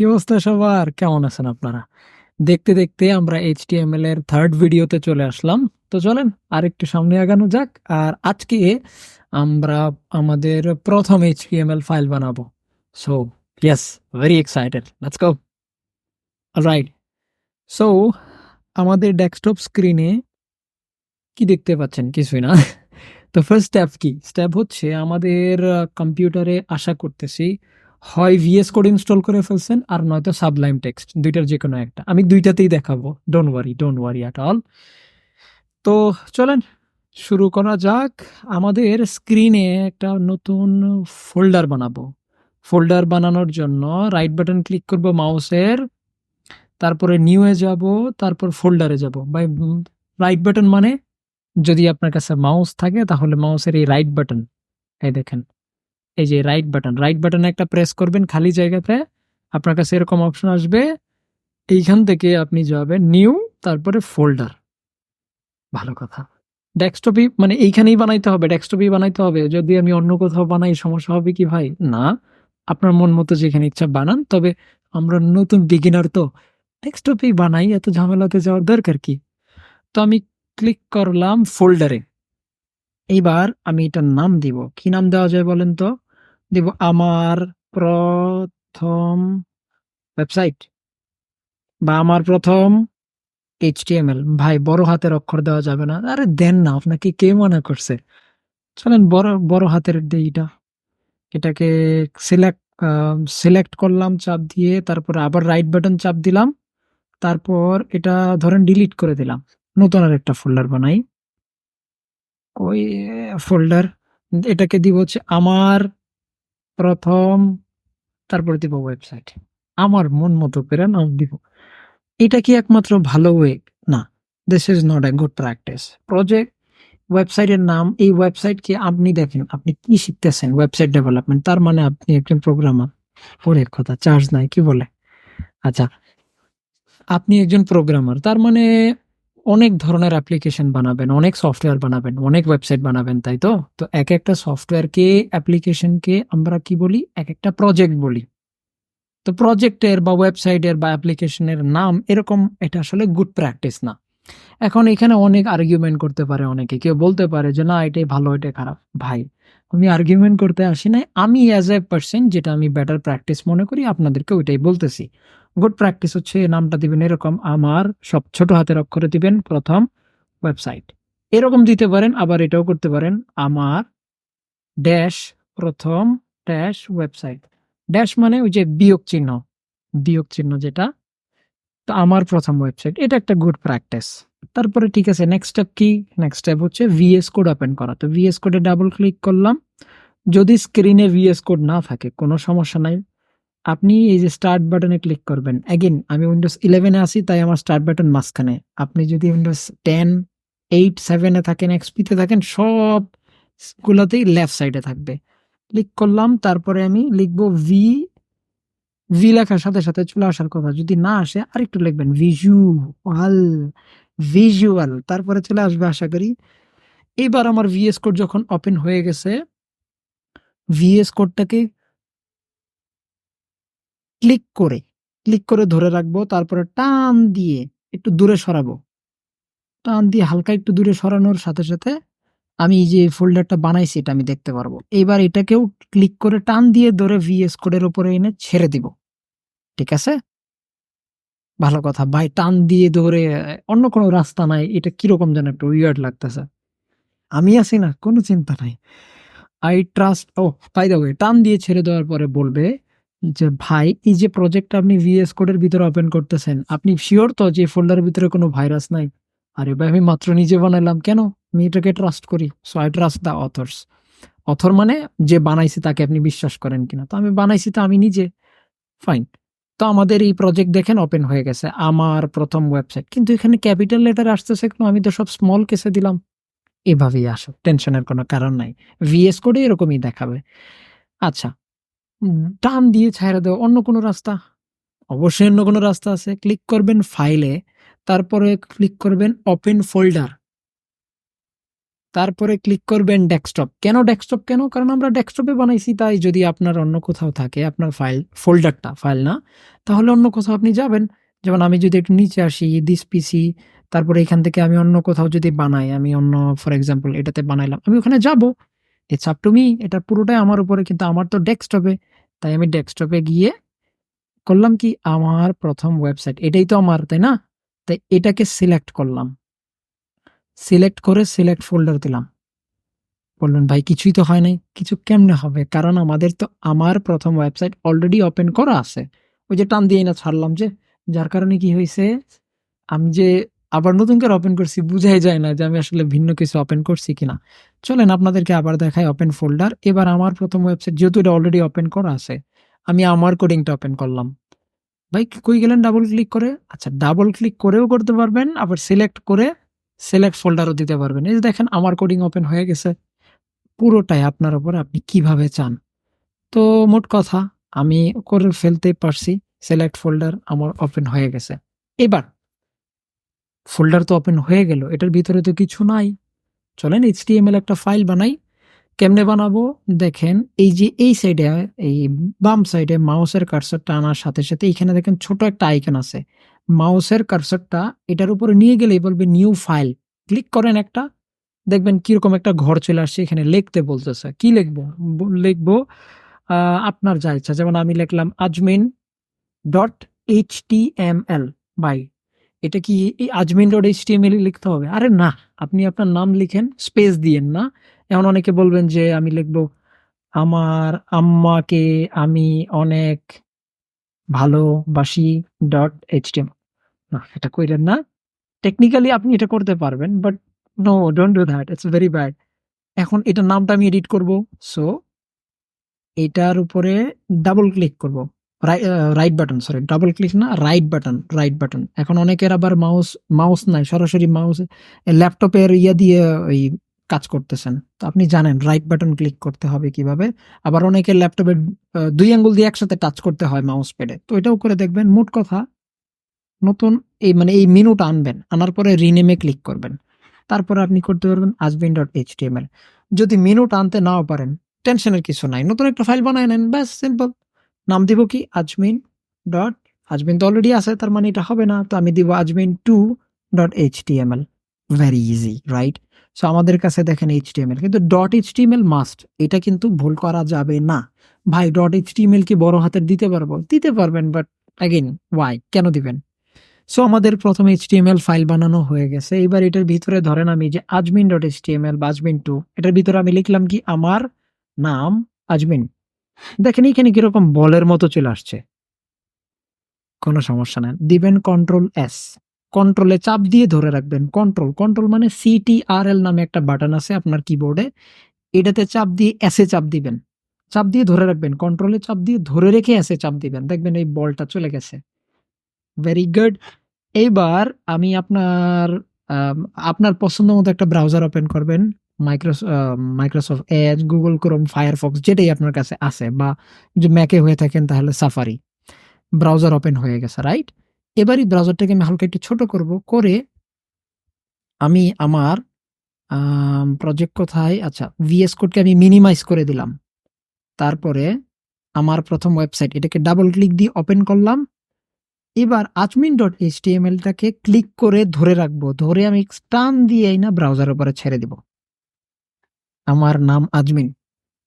কি অবস্থা সবার? কেমন আছেন আপনারা? দেখতে দেখতে আমরা এইচটিএমএল এর থার্ড ভিডিওতে চলে আসলাম। তো চলেন আর একটু সামনে আগানো যাক। আর আজকে আমরা আমাদের প্রথম এইচটিএমএল ফাইল বানাবো। So yes very excited let's go right so আমাদের ডেস্কটপ স্ক্রিনে কি দেখতে পাচ্ছেন? কিছুই না। তো ফার্স্ট স্টেপ কি? স্টেপ হচ্ছে আমাদের কম্পিউটারে আশা করতেছি হয় ভিএস কোড ইনস্টল করে ফেলছেন আর নয়তো সাবলাইম টেক্সট দুইটার যে কোনো একটা। আমি দুইটাতেই দেখাবো। Don't worry don't worry at all তো চলেন, শুরু করা যাক। আমাদের স্ক্রিনে একটা নতুন ফোল্ডার বানাবো। ফোল্ডার বানানোর জন্য রাইট বাটন ক্লিক করব মাউসের তারপরে নিউয়ে যাব, তারপর ফোল্ডারে যাব। বাই রাইট বাটন মানে যদি আপনার কাছে মাউস থাকে, তাহলে মাউসের এই রাইট বাটন এই দেখেন। এই যে রাইট বাটন রাইট বাটনে একটা প্রেস করবেন, খালি জায়গাতে আপনার কাছে এরকম অপশন আসবে। এইখান থেকে আপনি যাবেন নিউ তারপরে ফোল্ডার ভালো কথা। ডেস্কটপই মানে এইখানেই বানাইতে হবে ডেস্কটপই বানাইতে হবে। যদি আমি অন্য কোথাও বানাই, সমস্যা হবে কি ভাই? না। আপনার মন মতো যেখানে ইচ্ছা বানান, তবে আমরা নতুন বিগিনার তো। ডেস্কটপেই বানাই, এত ঝামেলাতে যাওয়ার দরকার কি? তো আমি ক্লিক করলাম ফোল্ডারে এইবার আমি এটার নাম দিব। কি নাম দেওয়া যায় বলেন তো? দিব আমার প্রথম ওয়েবসাইট বা আমার প্রথম এইচটিএমএল ভাই, বড় হাতের অক্ষর দেওয়া যাবে না। আরে দেন না, আপনাকে কে মনে করছে? চলেন, বড় বড় হাতের এইটা এটাকে সিলেক্ট সিলেক্ট করলাম, চাপ দিয়ে তারপর আবার রাইট বাটন চাপ দিলাম। তারপর এটা ধরেন ডিলিট করে দিলাম। নতুন আর একটা ফোল্ডার বানাই। ওই ফোল্ডার এটাকে দিব হচ্ছে আমার প্রথম, তারপরে দিব ওয়েবসাইট আমার মন মতো করে নাম দিব। এটা কি একমাত্র ভালো ওয়ে না this is not a good practice project ওয়েবসাইটের নাম, এই ওয়েবসাইটকে আপনি দেখেন, আপনি কি শিখতেছেন ওয়েবসাইট ডেভেলপমেন্ট তার মানে আপনি একজন প্রোগ্রামার ওরে কথা চার্জ নাই, কি বলে? আচ্ছা আপনি একজন প্রোগ্রামার তার মানে অনেক ধরনের অ্যাপ্লিকেশন বানাবেন, অনেক সফটওয়্যার বানাবেন, অনেক ওয়েবসাইট বানাবেন, তাই তো? তো এক একটা সফটওয়্যারকে অ্যাপ্লিকেশনকে আমরা কি বলি? এক একটা প্রজেক্ট বলি। তো প্রজেক্টের বা ওয়েবসাইটের বা অ্যাপ্লিকেশনের নাম এরকম, এটা আসলে গুড প্র্যাকটিস না। এখন এখানে অনেক আর্গুমেন্ট করতে পারে অনেকে। কেউ বলতে পারে যে, না, এটাই ভালো, এটাই খারাপ। ভাই আমি আর্গুমেন্ট করতে আসি নাই। আমি অ্যাজ এ পার্সন যেটা আমি বেটার প্র্যাকটিস মনে করি, আপনাদেরকে ওইটাই বলতেছি। গুড প্র্যাকটিস হচ্ছে নামটা দিবেন এরকম, আমার সব ছোট হাতের অক্ষরে দিবেন প্রথম ওয়েবসাইট এরকম দিতে পারেন, আবার এটাও করতে পারেন, আমার ড্যাশ প্রথম ড্যাশ ওয়েবসাইট ড্যাশ মানে ওই যে বিয়োগ চিহ্ন বিয়োগ চিহ্ন যেটা, তো আমার প্রথম ওয়েবসাইট এটা একটা গুড প্র্যাকটিস তারপরে ঠিক আছে নেক্সট স্টেপ কি? নেক্সট স্টেপ হচ্ছে ভিএস কোড ওপেন করা। তো ভিএস কোডে ডাবল ক্লিক করলাম। যদি স্ক্রিনে ভিএস কোড না থাকে, কোনো সমস্যা নাই। আপনি এই যে স্টার্ট বাটনে ক্লিক করবেন। অ্যাগেন আমি উইন্ডোজ ইলেভেনে আসি তাই আমার স্টার্ট বাটন মাঝখানে। আপনি যদি উইন্ডোজ টেন এইট সেভেনে থাকেন এক্সপিতে থাকেন, সব গুলোতেই লেফট সাইডে থাকবে। ক্লিক করলাম, তারপরে আমি লিখব ভি ভি লেখার সাথে সাথে চলে আসার কথা। যদি না আসে, আরেকটু লিখবেন ভিজুয়াল ভিজুয়াল তারপরে চলে আসবে আশা করি। এবার আমার ভিএস কোড যখন ওপেন হয়ে গেছে ভিএস কোডটাকে ক্লিক করে ক্লিক করে ধরে রাখব, তারপরে টান দিয়ে একটু দূরে সরাবো। টান দিয়ে হালকা একটু দূরে সরানোর সাথে সাথে আমি যে ফোল্ডারটা বানাইছি, এটা আমি দেখতে পারব। এবার এটাকেও ক্লিক করে টান দিয়ে ধরে ভিএস কোডের উপরে এনে ছেড়ে দিব। ঠিক আছে? ভালো কথা। ভাই, টান দিয়ে ধরে, অন্য কোনো রাস্তা নাই, এটা কীরকম যেন একটা উইয়ার্ড লাগতেছে। আমি আছি না, কোনো চিন্তা নাই। আই ট্রাস্ট ও দ্য ওয়ে টান দিয়ে ছেড়ে দেওয়ার পরে বলবে যে, ভাই, এই যে প্রজেক্টটা আপনি ভিএস কোডের ভিতরে ওপেন করতেছেন, আপনি শিওর তো যে ফোল্ডারের ভিতরে কোনো ভাইরাস নাই? আরে ভাই, আমি মাত্র নিজে বানাইলাম, কেন? আমি এটাকে ট্রাস্ট করি so I trust the authors author মানে যে বানাইছে তাকে আপনি বিশ্বাস করেন কিনা। তো আমি বানাইছি তো আমি নিজে ফাইন তো আমাদের এই প্রজেক্ট দেখেন ওপেন হয়ে গেছে, আমার প্রথম ওয়েবসাইট কিন্তু এখানে ক্যাপিটাল লেটার আসতেছে কেন, আমি তো সব স্মল কেসে দিলাম। এভাবেই আসো টেনশনের কোনো কারণ নাই। ভিএস কোডে এরকমই দেখাবে। আচ্ছা ডান দিয়ে ছাইড়া দেওয়া অন্য কোনো রাস্তা? অবশ্যই অন্য কোনো রাস্তা আছে। ক্লিক করবেন ফাইলে তারপরে ক্লিক করবেন ওপেন ফোল্ডার তারপরে ক্লিক করবেন ডেস্কটপ কেন ডেস্কটপ কেন? কারণ আমরা ডেস্কটপে বানাইছি, তাই যদি আপনার অন্য কোথাও থাকে, আপনার ফাইল ফোল্ডারটা ফাইল না, তাহলে অন্য কোথাও আপনি যাবেন। যেমন আমি যদি একটু নিচে আসি দিস পিসি তারপরে এখান থেকে আমি অন্য কোথাও যদি বানাই, আমি অন্য ফর এক্সাম্পল এটাতে বানাইলাম, আমি ওখানে যাব। ইটস আপ টু মি এটা পুরোটাই আমার উপরে, কিন্তু আমার তো ডেস্কটপে তাই আমি ডেস্কটপে গিয়ে করলাম কি? আমার প্রথম ওয়েবসাইট এটাই তো আমার, তাই না? তাই এটাকে সিলেক্ট করলাম। সিলেক্ট করে সিলেক্ট ফোল্ডার দিলাম। বললেন, ভাই, কিছুই তো হয় নাই, কিছু কেমনে হবে? কারণ আমাদের তো আমার প্রথম ওয়েবসাইট অলরেডি ওপেন করা আছে। ওই যে টান দিয়ে না ছাড়লাম যে, যার কারণে কি হয়েছে, আমি যে আবার নতুন করে ওপেন করছি, বুঝাই যায় না যে আমি আসলে ভিন্ন কিছু ওপেন করছি কিনা। চলেন, আপনাদেরকে আবার দেখাই ওপেন ফোল্ডার এবার আমার প্রথম ওয়েবসাইট যেহেতু এটা অলরেডি ওপেন করা আছে, আমি আমার কোডিংটা ওপেন করলাম। ভাই, কই গেলেন ডাবল ক্লিক করে? আচ্ছা ডাবল ক্লিক করেও করতে পারবেন, আবার সিলেক্ট করে সিলেক্ট ফোল্ডারও দিতে পারবেন। এই যে দেখেন, আমার কোডিং ওপেন হয়ে গেছে। পুরোটাই আপনার উপর আপনি কীভাবে চান। তো মোট কথা, আমি করে ফেলতে পারছি সিলেক্ট ফোল্ডার আমার ওপেন হয়ে গেছে। এবার ফোল্ডার তো ওপেন হয়ে গেল, এটার ভিতরে তো কিছু নাই। চলেন এইচটিএমএল একটা ফাইল বানাই। কেমনে বানাবো? দেখেন, এই যে এই সাইডে এই বাম সাইডে মাউসের কার্সারটা আনার সাথে সাথে এখানে দেখেন ছোট একটা আইকন আছে। মাউসের কার্সারটা এটার উপরে নিয়ে গেলেই বলবে নিউ ফাইল। ক্লিক করেন একটা, দেখবেন কীরকম একটা ঘর চলে আসছে, এখানে লিখতে বলতেছে। কি লিখব? লিখব আপনার যা ইচ্ছা। যেমন আমি লিখলাম Azmin dot H T M L by এটা কি এই Azmin dot H T M L লিখতে হবে? আরে না, আপনি আপনার নাম লিখেন স্পেস দিয়েন না। এমন অনেকে বলবেন যে আমি লিখব, আমার আম্মাকে আমি অনেক ভালোবাসি ডট এইচ টি এম না, এটা কইলেন না। টেকনিক্যালি আপনি এটা করতে পারবেন but no don't do that it's very bad এখন এটার নামটা আমি এডিট করব সো এটার উপরে ডাবল ক্লিক করব। Right button sorry double click না রাইট বাটন রাইট বাটন এখন অনেকের আবার মাউস মাউস নাই, সরাসরি মাউস ল্যাপটপের ইয়া দিয়ে ওই কাজ করতেছেন। তো আপনি জানেন রাইট বাটন ক্লিক করতে হবে কীভাবে। আবার অনেকের ল্যাপটপের দুই আঙ্গুল দিয়ে একসাথে টাচ করতে হয় মাউস প্যাডে তো এটাও করে দেখবেন, মোট কথা নতুন এই মানে এই মেনুটা আনবেন। আনার পরে রিনেমে ক্লিক করবেন। তারপরে আপনি করতে পারবেন আজবিন ডট এইচ যদি মেনুটা আনতে নাও পারেন টেনশনের কিছু নাই। নতুন একটা ফাইল বানায় নেন, ব্যাস সিম্পল নাম দিব কি? আজমিন ডট আজমিন তো অলরেডি আছে, তার মানে এটা হবে না। তো আমি দিব Azmin two dot H very easy right so আমাদের কাছে দেখেন এইচ কিন্তু. ডট এইচ মাস্ট এটা কিন্তু ভুল করা যাবে না। ভাই ডট এইচ কি বড় হাতের দিতে পারব? দিতে পারবেন বাট অ্যাগেন ওয়াই কেন দিবেন? সো আমাদের প্রথম এইচটিএমএল ফাইল বানানো হয়ে গেছে। এবার এটার ভিতরে ধরেন আমি যে আজমিন ডট এইচটিএমএল বা আজমিন টু এটার ভিতরে আমি লিখলাম কি আমার নাম আজমিন দেখেন এখানে কীরকম বলের মতো চলে আসছে। কোনো সমস্যা নেই। দিবেন কন্ট্রোল এস কন্ট্রোলে চাপ দিয়ে ধরে রাখবেন। কন্ট্রোল কন্ট্রোল মানে সিটিআরএল নামে একটা বাটন আছে আপনার কিবোর্ডে এটাতে চাপ দিয়ে এসে চাপ দিবেন। চাপ দিয়ে ধরে রাখবেন। কন্ট্রোলে চাপ দিয়ে ধরে রেখে এসে চাপ দিবেন। দেখবেন এই বলটা চলে গেছে। ভেরি গুড এইবার আমি আপনার আপনার পছন্দ মতো একটা ব্রাউজার ওপেন করবেন micros Microsoft Edge Google Chrome Firefox যেটাই আপনার কাছে আছে, বা যে ম্যাকে হয়ে থাকেন তাহলে সাফারি ব্রাউজার ওপেন হয়ে গেছে রাইট এবারই ব্রাউজারটাকে আমি হালকা একটু ছোট করব, করে আমি আমার প্রজেক্ট কোথায়? আচ্ছা ভিএস কোডকে আমি মিনিমাইজ করে দিলাম। তারপরে আমার প্রথম ওয়েবসাইট এটাকে ডাবল ক্লিক দিয়ে ওপেন করলাম। এবার আজমিন ডট এইচ টাকে ক্লিক করে ধরে রাখব। ধরে আমি টান দিয়ে না ব্রাউজার উপরে ছেড়ে দিব। আমার নাম আজমিন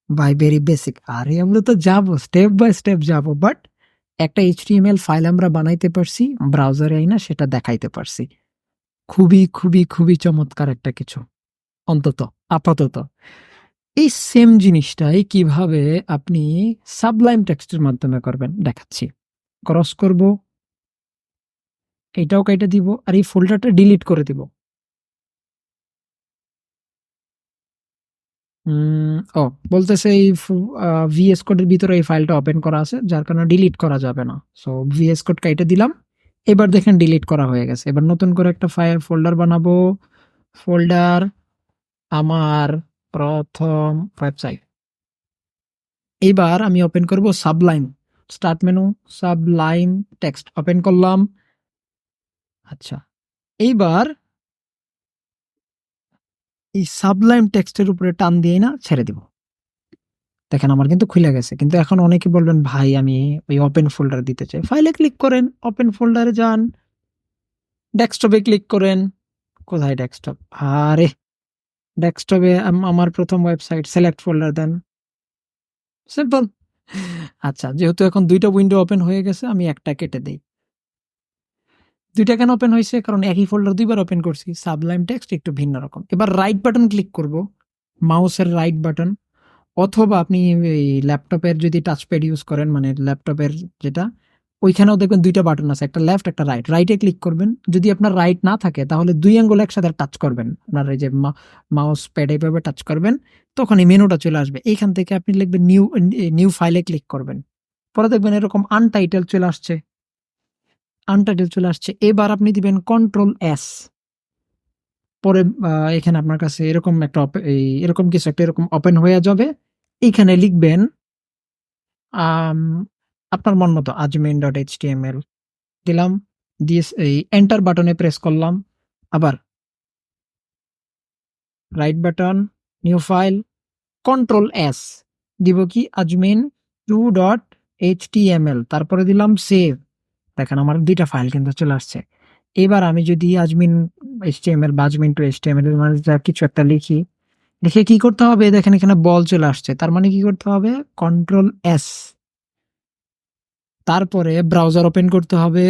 বাই ভেরি বেসিক আরে, আমরা তো যাব স্টেপ বাই স্টেপ যাব বাট একটা এইচটিএমএল ফাইল আমরা বানাইতে পারছি ব্রাউজারে না সেটা দেখাইতে পারছি। খুবই খুবই খুবই চমৎকার একটা কিছু, অন্তত, আপাতত। এই সেম জিনিসটাই কীভাবে আপনি সাবলাইম টেক্সটের মাধ্যমে করবেন, দেখাচ্ছি। ক্রস করব এটাও কেটে দিব আর এই ফোল্ডারটা ডিলিট করে দিব। ও, বলতেছে এই ভিএস কোডের ভিতরে এই ফাইলটা ওপেন করা আছে, যার কারণে ডিলিট করা যাবে না। সো ভিএস কোড কেটে দিলাম, এবার দেখেন ডিলিট করা হয়ে গেছে। এবার নতুন করে একটা ফাইল ফোল্ডার বানাবো। ফোল্ডার আমার প্রথম ওয়েবসাইট এবার আমি ওপেন করব Sublime start menu Sublime text open করলাম। আচ্ছা এইবার এই সাবলাইম টেক্সটের উপরে টান দিয়ে না ছেড়ে দিব। দেখেন আমার কিন্তু খুলে গেছে, কিন্তু এখন অনেকে বলবেন, ভাই, আমি ওই ওপেন ফোল্ডার দিতে চাই। ফাইলে ক্লিক করেন ওপেন ফোল্ডারে যান। ডেস্কটপে ক্লিক করেন। কোথায় ডেস্কটপ আরে ডেস্কটপে আমার প্রথম ওয়েবসাইট সিলেক্ট ফোল্ডার দেন। সিম্পল আচ্ছা যেহেতু এখন দুইটা উইন্ডো ওপেন হয়ে গেছে, আমি একটা কেটে দেই। দুইটা কেন ওপেন হয়েছে? কারণ একই ফোল্ডার দুইবার ওপেন করছি। সাবলাইম টেক্সট একটু ভিন্ন রকম। এবার রাইট বাটন ক্লিক করব। মাউসের রাইট বাটন অথবা আপনি এই ল্যাপটপের যদি টাচপ্যাড ইউজ করেন মানে ল্যাপটপের যেটা, ওইখানেও দেখবেন দুইটা বাটন আছে, একটা লেফট একটা রাইট রাইটে ক্লিক করবেন। যদি আপনার রাইট না থাকে, তাহলে দুই আঙ্গুল একসাথে টাচ করবেন। আপনার এই যে মাউস প্যাড এইভাবে টাচ করবেন, তখন এই মেনুটা চলে আসবে। এইখান থেকে আপনি লিখবেন নিউ নিউ ফাইলে ক্লিক করবেন। পরে দেখবেন এরকম আনটাইটেল চলে আসছে। আনটাইটেল চলে আসছে। এবার আপনি দিবেন কন্ট্রোল এস পরে এখানে আপনার কাছে এরকম একটা এই, এরকম কিছু একটা, এরকম ওপেন হয়ে যাবে। এইখানে লিখবেন আপনার মন মতো আজমিন ডট এইচ এল দিলাম, দিয়ে এই এন্টার বাটনে প্রেস করলাম। আবার right button new file control S দিব কি? আজমিন টু ডট এইচ তারপরে দিলাম সেভ দেখেন আমার দুইটা ফাইল কিন্তু চলে আসছে। এবার আমি যদি আজমিন এইচ টি এম এল বা Azmin two H T M L মানে যা কিছু একটা লিখি, লিখে কি করতে হবে? দেখেন এখানে বল চলে আসছে। তার মানে কি করতে হবে? কন্ট্রোল এস তারপরে ব্রাউজার ওপেন করতে হবে।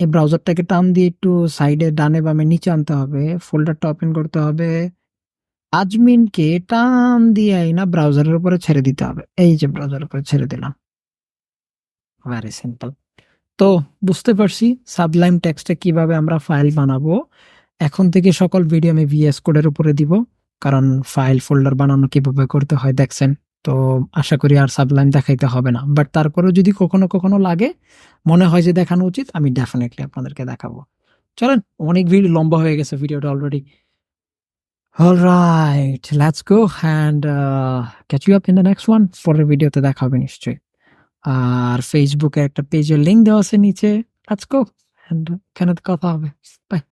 এই ব্রাউজারটাকে টান দিয়ে একটু সাইডে ডানে, বামে, নিচে আনতে হবে। ফোল্ডারটা ওপেন করতে হবে। আজমিনকে টান দিয়ে না ব্রাউজারের উপরে ছেড়ে দিতে হবে। এই যে ব্রাউজারের উপরে ছেড়ে দিলাম। ভেরি সিম্পল তো বুঝতে পারছি সাবলাইম টেক্সটে কীভাবে আমরা ফাইল বানাবো। এখন থেকে সকল ভিডিও আমি ভিএস কোডের উপরে দিব, কারণ ফাইল ফোল্ডার বানানো কীভাবে করতে হয় দেখছেন। তো আশা করি আর সাবলাইম দেখাইতে হবে না। বাট তারপরেও যদি কখনো কখনো লাগে, মনে হয় যে দেখানো উচিত, আমি ডেফিনেটলি আপনাদেরকে দেখাবো। চলেন, অনেক ভিডিও লম্বা হয়ে গেছে ভিডিওটা already alright let's go and catch you up in the next one পরের ভিডিওতে দেখা হবে নিশ্চয়ই। আর ফেসবুকে একটা পেজের লিঙ্ক দেওয়া আছে নিচে। লেটস গো এখানে কথা হবে। বাই